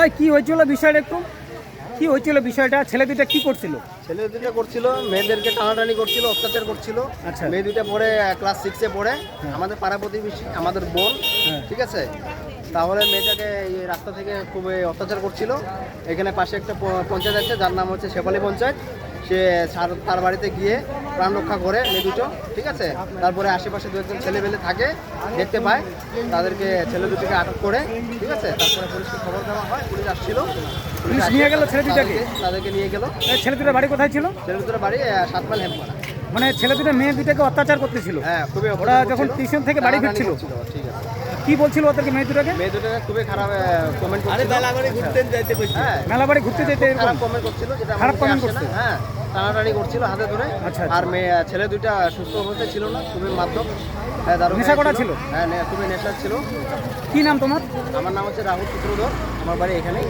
ওই কি হয়েছিল বিষয়টা একটু? কি হয়েছিল বিষয়টা? ছেলে দুটা কি করছিল? ছেলে দুটো করছিল মেয়েদেরকে টানাটানি করছিল অত্যাচার করছিল। আচ্ছা। মেয়ে দুটো পড়ে ক্লাস সিক্সে পড়ে। আমাদের পাড়া প্রতিবেশী আমাদের বোন হ্যাঁ। ঠিক আছে? তাহলে মেয়েটাকে এই রাস্তা থেকে খুবই অত্যাচার করছিল। এখানে পাশে একটা পঞ্চায়েত আছে যার নাম হচ্ছে শেফালি পঞ্চায়েত। সে তার বাড়িতে গিয়ে প্রাণ রক্ষা করে মেয়ে দুটো ঠিক আছে? তারপরে আশেপাশে দু একজন ছেলে ছেলেমেলে থাকে দেখতে পায়। তাদেরকে ছেলে দুটোকে আটক করে ঠিক আছে? তারপরে পুলিশকে খবর দেওয়া হয় আসছিল। পুলিশ নিয়ে গেল ছেলে দুটাকে? তাদেরকে- নিয়ে গেল। ছেলে দুটার বাড়ি কোথায় ছিল? ছেলে দুটার বাড়ি সাতমাল হেমপাড়া। মানে ছেলে দুটো মেয়ে দুটাকে অত্যাচার করতেছিল। হ্যাঁ খুবই ওরা যখন টিউশন থেকে বাড়ি ফিরছিল? ঠিক আছে। কি বলছিল ওদেরকে মেয়ে দুটাকে? মেয়ে দুটাকে খুবই খারাপ কমেন্ট করছিল। হ্যাঁ। মেলা বাড়ি ঘুরতে যেতে এরকম খারাপ কমেন্ট করছিল যেটা খারাপ কমেন্ট মুখে comment আসছে না। করছে? হ্যাঁ। টানাটানি করছিল হাতে ধরে। আচ্ছা, আচ্ছা। আর মেয়ে ছেলে দুইটা সুস্থ অবস্থায় ছিল না খুবই মাধ্যম হ্যাঁ, নেশা করা ছিল? হ্যাঁ খুবই নেশা ছিল। কি নাম তোমার? আমার নাম হচ্ছে রাহুল সূত্রধর আমার বাড়ি এখানেই।